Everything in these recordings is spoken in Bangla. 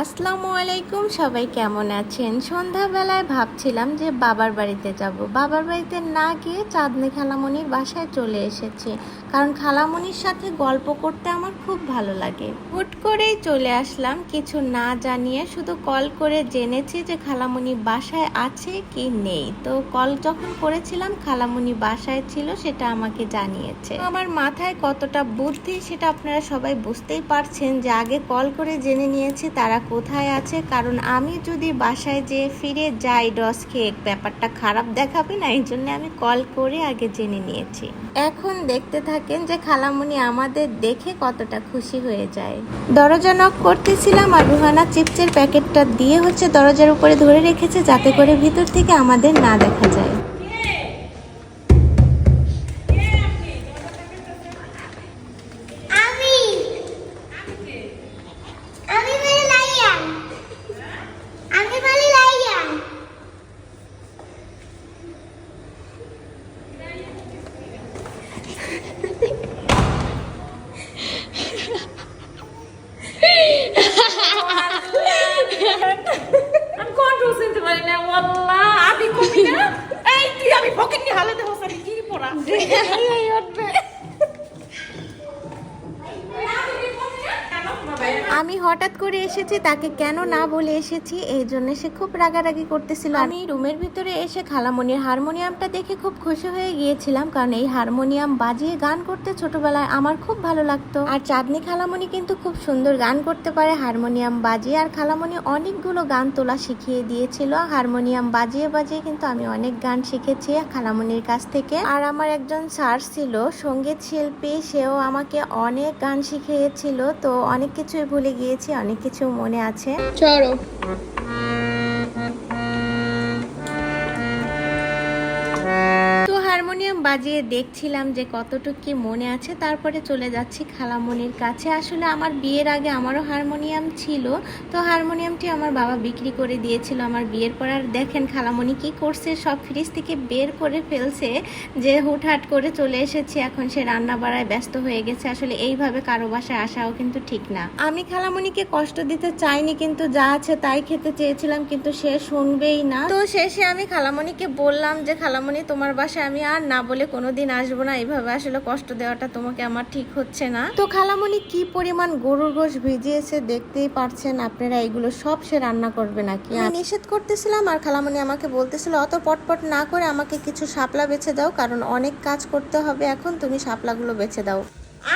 আসসালামু আলাইকুম, সবাই কেমন আছেন? সন্ধ্যাবেলায় ভাবছিলাম যে বাবার বাড়িতে যাব। বাবার বাড়িতে না গিয়ে চাঁদনি খালামণির বাসায় চলে এসেছি। কারণ খালামণির সাথে গল্প করতে আমার খুব ভালো লাগে। হুট করেই চলে আসলাম। কিছু না জানিয়ে শুধু কল করে জেনেছি যে খালামণি বাসায় আছে কি নেই। তো কল যখন করেছিলাম, খালামণি বাসায় ছিল সেটা আমাকে জানিয়েছে। আমার মাথায় কতটা বুদ্ধি সেটা আপনারা সবাই বুঝতেই পারছেন যে আগে কল করে জেনে নিয়েছি, তারা কোথায় আছে? কারণ আমি যদি বাসায় যেয়ে ফিরে যাই ডস খেয়ে ব্যাপারটা খারাপ দেখাবে না, এই জন্য আমি কল করে আগে জেনে নিয়েছি। এখন দেখতে থাকেন যে খালামুনি আমাদের দেখে কতটা খুশি হয়ে যায়। দরজা নক করতেছিলাম আর রুহানা চিপসের প্যাকেটটা দিয়ে হচ্ছে দরজার উপরে ধরে রেখেছে, যাতে করে ভিতর থেকে আমাদের না দেখা যায়। আমি কন্ট্রোল পারি না, ওয়াল্লাহ, আমি কমি না। এই তুই, আমি পকেট নিয়ে হালাতে হোসানি কি পড়া? আমি হঠাৎ করে এসেছি, তাকে কেন না বলে এসেছি, এই জন্য সে খুব রাগারাগি করতেছিল। আমি রুমের ভিতরে এসে খালামণির হারমোনিয়ামটা দেখে খুব খুশি হয়ে গিয়েছিলাম, কারণ এই হারমোনিয়াম বাজিয়ে গান করতে ছোটবেলায় আমার খুব ভালো লাগতো। আর চাঁদনি খালামণি কিন্তু খুব সুন্দর গান করতে পারে, হারমোনিয়াম বাজিয়ে। আর খালামণি অনেকগুলো গান তোলা শিখিয়ে দিয়েছিল, হারমোনিয়াম বাজিয়ে বাজিয়ে কিন্তু আমি অনেক গান শিখেছি খালামণির কাছ থেকে। আর আমার একজন স্যার ছিল, সংগীত শিল্পী, সেও আমাকে অনেক গান শিখিয়েছিল, তো অনেক কিছুই ভুলে গিয়েছি অনেক কিছু মনে আছে। চলো। হারমোনিয়াম বাজিয়ে দেখছিলাম যে কতটুকু কি মনে আছে, তারপরে চলে যাচ্ছি খালামণির কাছে। আসলে আমার বিয়ের আগে আমারও হারমোনিয়াম ছিল, তো হারমোনিয়ামটি আমার বাবা বিক্রি করে দিয়েছিল আমার বিয়ের পর। আর দেখেন খালামণি কি করছে, সব ফ্রিজ থেকে বের করে ফেলছে, যে হুটহাট করে চলে এসেছি, এখন সে রান্না বাড়ায় ব্যস্ত হয়ে গেছে। আসলে এইভাবে কারও বাসায় আসাও কিন্তু ঠিক না। আমি খালামণিকে কষ্ট দিতে চাইনি, কিন্তু যা আছে তাই খেতে চেয়েছিলাম, কিন্তু সে শুনবেই না। তো শেষে আমি খালামণিকে বললাম যে খালামণি তোমার বাসায় আমি আর না বলে কোনোদিন আসব না। এভাবে আসলে কষ্ট দেওয়াটা তোমাকে আমার ঠিক হচ্ছে না। তো খালামণি, কি পরিমাণ গরুর গোশ ভিজিয়েছে দেখতেই পারছেন আপনারা? এগুলো সব সে রান্না করবে নাকি? আমি নিষেধ করতেছিলাম আর খালামণি আমাকে বলতেছিল, অত পটপট না করে আমাকে কিছু শাপলা বেছে দাও, কারণ অনেক কাজ করতে হবে এখন, তুমি শাপলাগুলো বেছে দাও।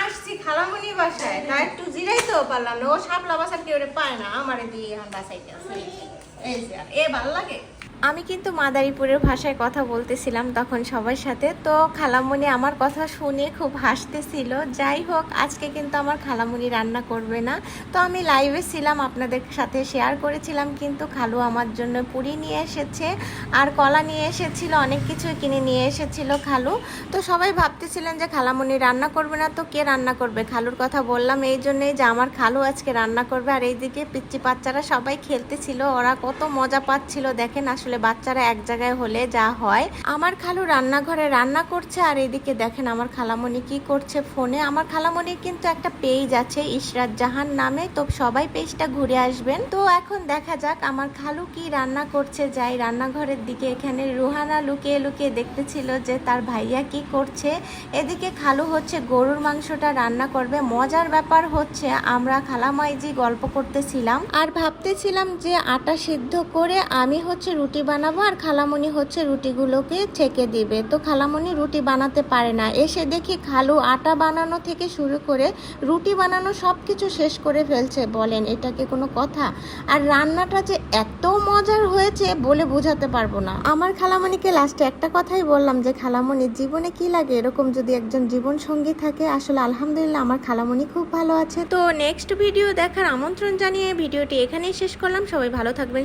আসছি খালামণি বাসায়। তা একটু জিরাইতেও পারলাম না। ও শাপলা বাসা কেউ পায় না, আমারে দিয়ে বাসাইতে আমি কিন্তু মাদারীপুরের ভাষায় কথা বলতেছিলাম তখন সবার সাথে, তো খালামণি আমার কথা শুনে খুব হাসতেছিল। যাই হোক, আজকে কিন্তু আমার খালামণি রান্না করবে না। তো আমি লাইভে ছিলাম, আপনাদের সাথে শেয়ার করেছিলাম, কিন্তু খালু আমার জন্য পুরি নিয়ে এসেছে, আর কলা নিয়ে এসেছিল, অনেক কিছু কিনে নিয়ে এসেছিল খালু। তো সবাই ভাবতেছিলেন যে খালামণি রান্না করবে না, তো কে রান্না করবে? খালুর কথা বললাম, এই জন্যই যে আমার খালু আজকে রান্না করবে, আর এইদিকে পিচ্চি বাচ্চারা সবাই খেলতেছিল, ওরা কত মজা পাচ্ছিল দেখেন আসলে বাচ্চারা এক জায়গায় হলে যা হয়। আমার খালু রান্নাঘরে রান্না করছে আর এদিকে দেখেন আমার খালামণি কি করছে ফোনে। আমার খালামণির কিন্তু একটা পেজ আছে, ইশরাত জাহান নামে। তো সবাই পেজটা ঘুরে আসবেন। তো এখন দেখা যাক আমার খালু কি রান্না করছে। যাই রান্নাঘরের দিকে এখানে রুহানা লুকিয়ে লুকিয়ে দেখতেছিল যে তার ভাইয়া কি করছে। এদিকে খালু হচ্ছে গরুর মাংসটা রান্না করবে। মজার ব্যাপার হচ্ছে আমরা খালামাইজি গল্প করতেছিলাম। আর ভাবতেছিলাম যে আটা সিদ্ধ করে আমি হচ্ছে রুটি বানাবো আর খালামণি হচ্ছে রুটিগুলোকে ছেঁকে দিবে। তো খালামণি রুটি বানাতে পারে না। এসে দেখি খালু আটা বানানো থেকে শুরু করে রুটি বানানো সব কিছু শেষ করে ফেলছে বলেন, এটা কি কোনো কথা? আর রান্নাটা যে এত মজার হয়েছে বলে বোঝাতে পারব না। আমার খালামণিকে লাস্টে একটা কথাই বললাম যে, খালামণির জীবনে কি লাগে? এরকম যদি একজন জীবন সঙ্গী থাকে, আসলে আলহামদুলিল্লাহ আমার খালামণি খুব ভালো আছে। তো নেক্সট ভিডিও দেখার আমন্ত্রণ জানিয়ে ভিডিওটি এখানেই শেষ করলাম। সবাই ভালো থাকবেন